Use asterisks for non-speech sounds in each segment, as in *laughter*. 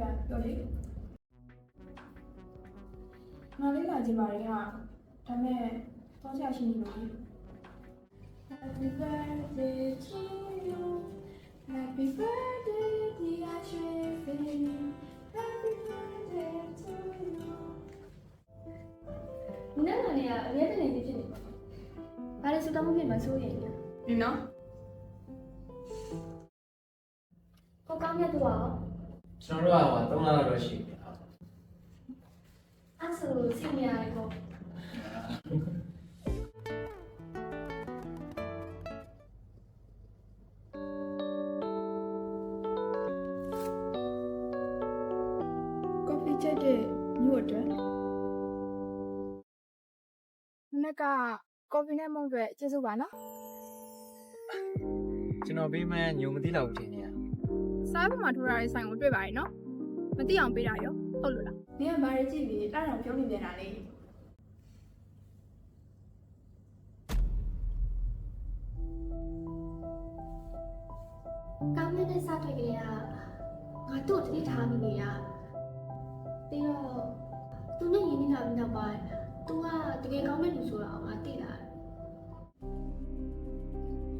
ကပြောလေငါလေးလာကြည့်ပါလေဟာဒါမဲ့တော့ချရှိနေလို့ Happy birthday to you Happy birthday dear Sheffield Happy birthday to you နန်းလာနေကအများတနေကြီးဖြစ်နေပါဘာလဲစတောင်းဖြစ်မှာစိုးရိမ်နေဒီနော်ကိုကောင်းမြတ်တော့ ကျွန်တော်တို့ကဟို3လလောက်တော့ရှိပြီဟုတ်အဲ့ဆိုစီနီယာကိုကော်ဖီချက်တဲ့မြို့အတွက်မနက်ကကော်ဖီနဲ့မုန့်အတွက်ကျေးဇူးပါနော်ကျွန်တော်ပေးမှန်းညုံမသိတော့ဘူးထင်နေရ စားပေါ်မှာထိုးရတဲ့ဆိုင်ကိုတွေ့ပါရဲ့နော်မသိအောင်ပေးတာရောဟုတ်လို့လားနင်ကဘာတွေကြည့်ပြီးအဲ့ဒါပြောနေပြန်တာလေကောင်းမြတ်တဲ့စားတွေ့ကြရငါတို့တတိထားနေနေရပြီးတော့သူနဲ့ရင်းနှီးလာပြီးနောက်ပိုင်း तू ကတကယ်ကောင်းတဲ့လူဆိုတာငါသိလာတယ်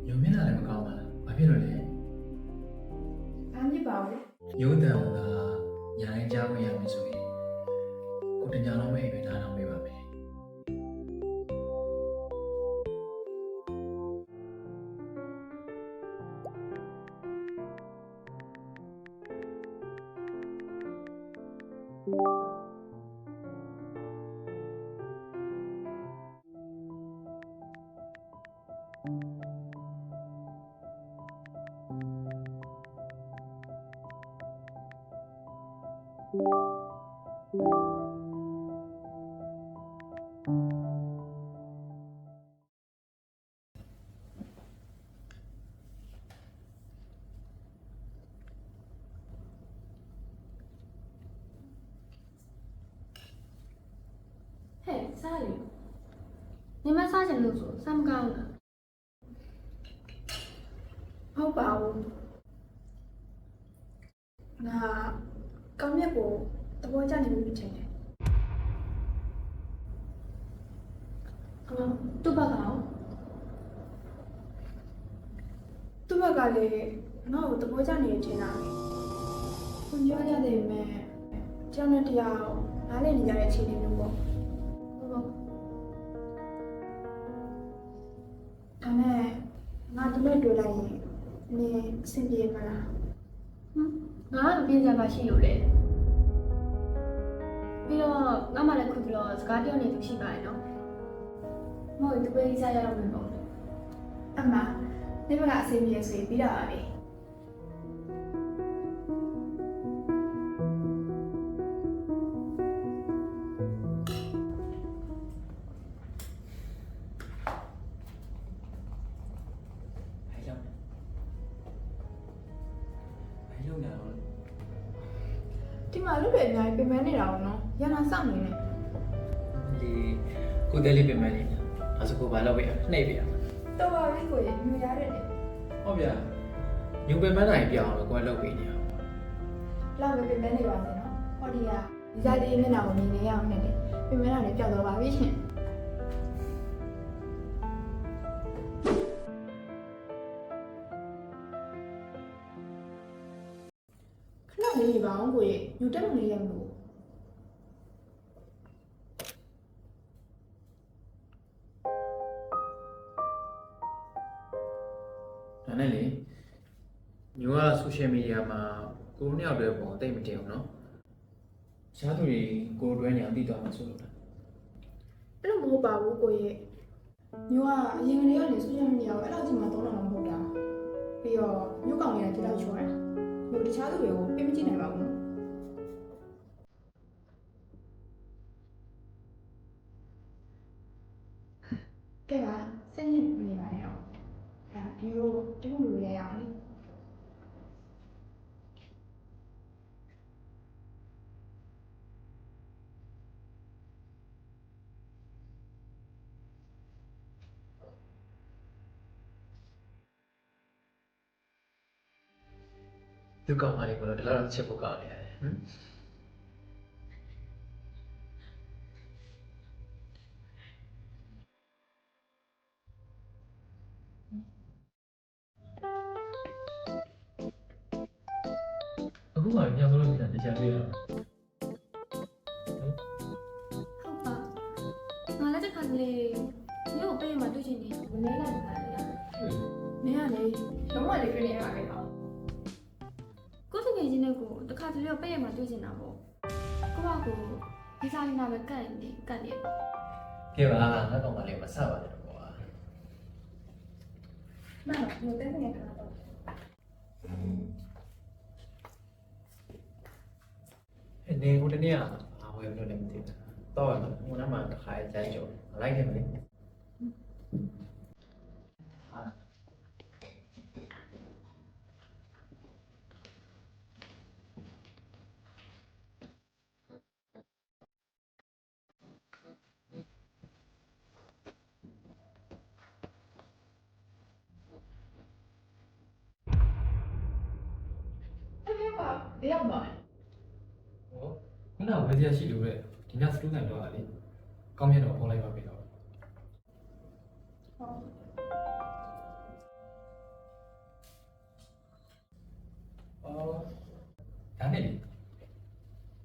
ညုံမျက်နှာလည်းမကောင်းပါလားဘာဖြစ်လို့လဲဘာမြစ်ပါဘူး ရုပ်တံကညာရင်ကြားဝင်ရမယ်ဆိုရင်ကိုတညာလုံးမဲ့ပဲနားထောင်ပေးပါမယ် ချင်လို့ဆိုစားမကောင်းလားဟုတ်ပါဘူးငါကောင်းမြတ်ကိုသဘောကျနေပြီထင်တယ်အော်သူ့ဘက်ကောင်သူ့ဘက်ကလည်းငါ့ကိုသဘောကျနေတယ်ထင်တာလေခွန်ပြောရတဲ့မဲ့ကျောင်းနဲ့တရားနားလည်နေကြတဲ့အခြေအနေမျိုးပေါ့ ဒါနဲ့ငါတို့နဲ့တွေ့လိုက်ရင်နင်အဆင်ပြေမလားဟမ်ငါကမပြင်းစရာပါရှိလို့လေပြီးတော့ငါမှလည်းခုပြီးတော့စကားပြောနေသူရှိပါရဲ့နော်မဟုတ်ဘူးသူပဲစားရတော့မယ်ပေါ့အမနေဘက်ကအဆင်ပြေဆိုရင်ပြီးတော့ပါပဲ အဲရောက်နေတော့ဒီမှာလူတွေအများကြီးပြင်ပန်းနေတာအောင်နော်ရန်လာစောင့်နေနေဒီကိုတဲလေးပြင်မယ်လေအဲဆိုကိုဘာလုပ်ပေးရနှိပ်ပေးရတော့ပါပြီကိုရမြူရတဲ့လေဟုတ်ဗျာညုံပင်မနိုင်ပြအောင်လို့ကိုယ်လုပ်ပေးနေအောင်လောက်ပဲပြင်ပန်းနေပါစေနော်ဟောဒီကဒီစားလေးမျက်နှာကိုမြင်နေရအောင်နဲ့လေပြင်ပန်းတာလည်းပျောက်သွားပါပြီရှင် လေးနေပါအောင်ကိုရညူတက်မနေရမလို့ဒါနဲ့လေညိုကဆိုရှယ်မီဒီယာမှာကိုနှစ်ယောက်တည်းပုံတိတ်မတင်ဘူးနော်ရှားသူတွေကိုတွဲညာသိတော့မှဆိုလို့လားအဲ့လိုမဟုတ်ပါဘူးကိုရဲ့ညိုကအရင်ကလေးကနေဆိုရှယ်မီဒီယာကိုအဲ့လောက်ကြီးမှသုံးတာမဟုတ်တာပြီးတော့ညိုကောင်လေးကဒီလောက်ချောတာ ညိုတခြားသူတွေကိုပြင်မကြည့်နို သူကောင်းပါလေကိုတော့ဒီလောက်ချစ်ဖို့ကောင်းနေရတယ်ဟမ်အခုမှညမလို့နေတာတရားတွေ့ရတာဟုတ်ပါငါလည်းတစ်ခါတလေမြို့ကိုပေးရမှာတွေ့ချင်နေမနေလိုက်ပါလေနင်ကလေလုံးဝလေးတွေ့နေရပါပဲ တစ်ခါတလေပေးရမှာတွေ့ချင်တာပေါ့ကိုကကိုဒီစားနေတာပဲကတ်နေကတ်နေပေါ့ကဲပါငါတော့မလေးမဆပါနဲ့တော့ကွာမဟုတ်ဘူးတဲ့ငယ်ကတော့အနေကိုတနေ့ကဘာဝယ်လို့လည်းမသိဘူးတော့ဟိုနားမှာတစ်ခါကြိုက်ကြောလိုက်ခဲ့မလဲ ဒီကဘယ်ရောက်သွားလဲဟောခုနကဝယ်ရရှိလို့လေဒီညစတူးကန်တော့လေကောင်းမြတ်တော့ဖုန်းလိုက်ပါပြီတော့ဟုတ်အော်ဒါနဲ့လေ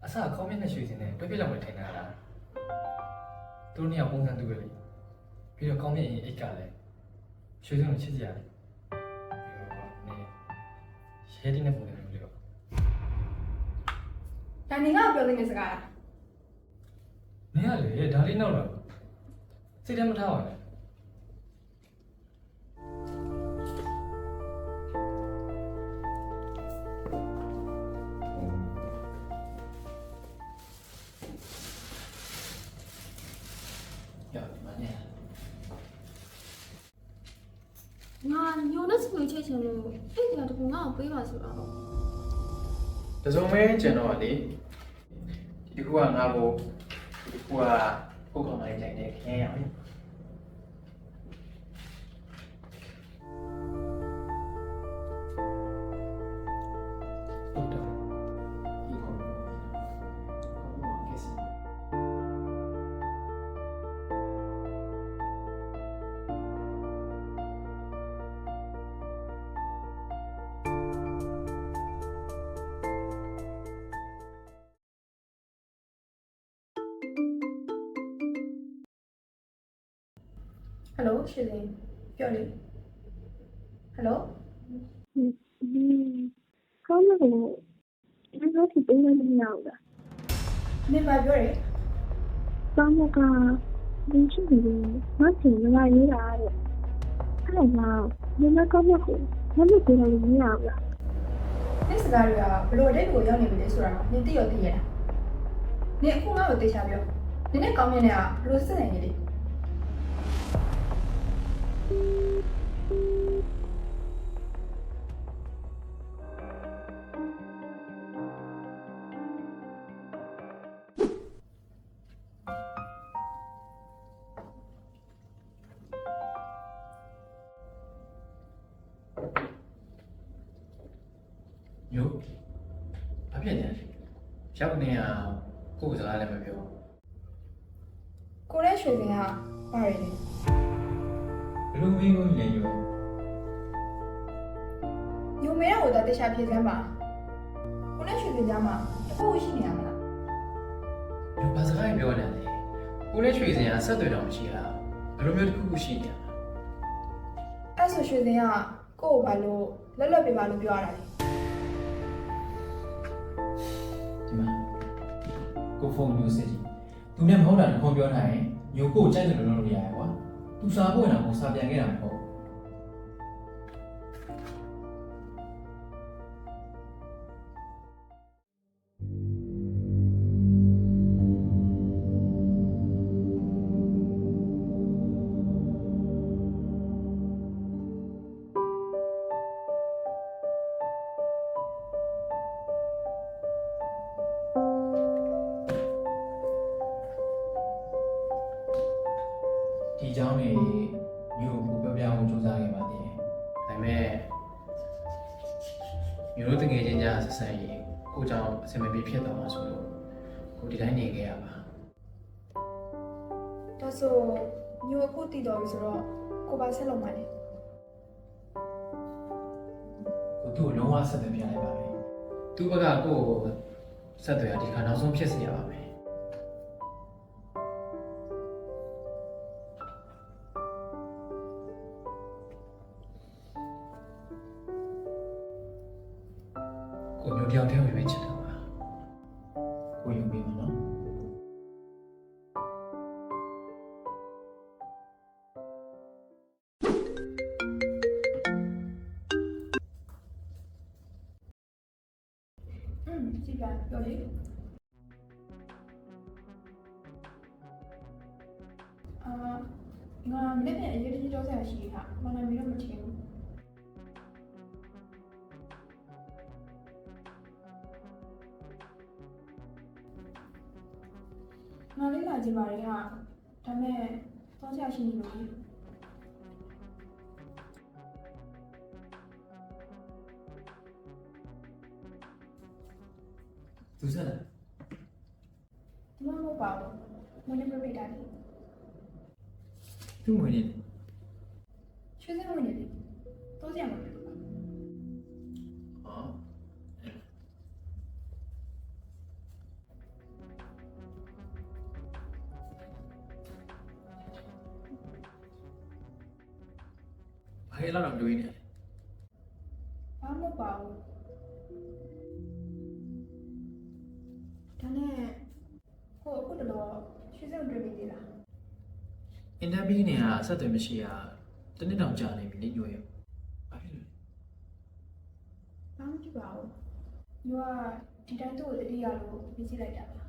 အစကောင်းမြတ်နဲ့ရွှေစင်နဲ့တွဲပြလောက်ပဲထင်တာလားသူတို့နှစ်ယောက်ပုံစံတူပဲလေပြီးတော့ကောင်းမြတ်ရင်အိတ်ကလည်းရွှေစင်ကိုချစ်ကြရတယ်ပြီးတော့နေရဲဒီနဲ့ပုံစံမျိုးလေးတော့ ဒါနေကပြောနေတဲ့စကားလားမင်းကလေဒါလေးနောက်လာစိတ်ထဲမထားပါနဲ့ရောက်ဒီမှာနေငါညိုနဲ့စပယ်ချက်ချင်လို့အဲ့ဒီကတကူငါ့ကိုပေးပါဆိုတော့ ဒါဆိုမဲကျွန်တော်ကလေ ဒီခုကငါ့ကိုဒီခုကကိုကောင်လေးကြိုက်တယ်ခင်းရအောင် ယ်လိုရှင်းနေပြောလေဟယ်လို嗯，ကောင်းတယ်လို့ဒီလိုဖြစ်ပေးလို့မရဘူးလားနင်ဘာပြောရဲ။ကောင်းကဒီချင်းကိုမသိမလာရတာတဲ့။အဲ့တော့ဒီမှာကောင်းတဲ့ကိုမလုပ်ပေးလို့မရဘူးလားနင်စကားတွေကဘလို့အတိတ်ကိုရောက်နေပြီလဲဆိုတာနင်သိရောသိရလားနင်အခုငါ့ကိုတေချာပြောနင်နဲ့ကောင်းမြင်နေတာဘလို့စစ်နေနေလဲ ညို့ဘာဖြစ်နေလဲရောက်နေရကိုယ်စကားလည်းမပြောကိုရဲရွှေစင်ကပါရလေဘယ် လိုမင်းကိုညင်ယူညိုမဲရကိုတော့တေချာဖြေစမ်းပါကိုရဲရွှေစင်ကြားမှာတခုရှိနေရမလားညို့ဘာစကားပြောနေလဲကိုလည်းရွှေစင်ကဆက်သွယ်တော့မရှိတာဘယ်လိုမျိုးတစ်ခုခုရှိနေရလဲအဲ့ဆိုရွှေစင်ကကို့ကိုဘာလို့လက်လွတ်ပြပါလို့ပြောရတာလဲဒီမှာကိုဖုန်းမျိုးစစ်ကြည့်သူနဲ့မဟုတ်တာတခွန်ပြောထားရင်ညိုကိုကြိုက်တယ်လို့လုပ်လို့ရတယ်ကွာ သူစာပို့နေတာကိုစာပြန်ခဲ့တာမဟုတ် သွားမှာဆိုလို့ကိုဒီတိုင်းနေခဲ့ရပါဒါဆိုမျိုးအခုတည်တော်ပြီဆိုတော့ကိုပါဆက်လုပ်မှလေကိုသူ့ကိုလုံးဝဆက်သွယ်ပြလိုက်ပါမယ်သူ့ဘက်ကကိုကိုဆက်သွယ်ရဒီခါနောက်ဆုံးဖြစ်စေရပါမယ်ကိုမျိုးတယောက်တည်းကိုရွေးချယ်တာပါ ဆက်ရှိတာမနမီတော့မထင်ဘူးငါလေးလာကြည့်ပါရဲ့ဟာဒါမဲ့တော့ဆက်ရှိနေလို့လေသူဆက်လာဒီမှာမဟုတ်ပါဘူးမနေ့ပြပိတ်တာလေသူ့ဝင်နေရွှေ လောရွှေစင်းတွေ့ပြီလားအင်တာဗျူးနေကအဆက်အသွယ်မရှိတာတနေ့တောင်ကြာနေပြီလေညို့ရဘာဖြစ်လဲဘာမှမဖြစ်ပါဘူးညကဒီတိုင်းသူ့ကိုတတိယလို့ပြီးကြည့်လိုက်တာပါ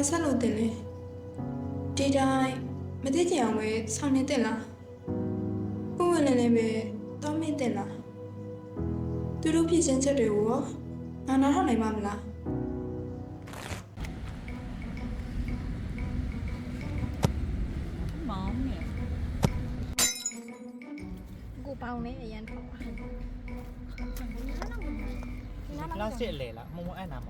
ဘာဆက်လို့တင်လဲဒီတိုင်းမသိကြအောင်ပဲဆောင်းနေတင်လားပုံဝင်လည်းလည်းပဲတောင်းမင်းတင်လားသူတို့ဖြစ်ချင်းချက်တွေကိုရောငါနားထောင်နိုင်မှာမလားမောင်းနေကိုပေါင်းနေအရန်ထောက်ပါပလတ်စတစ်လေလားမမအဲ့နာမ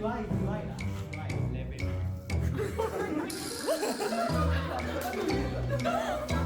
you like, if that, like. *laughs* *laughs*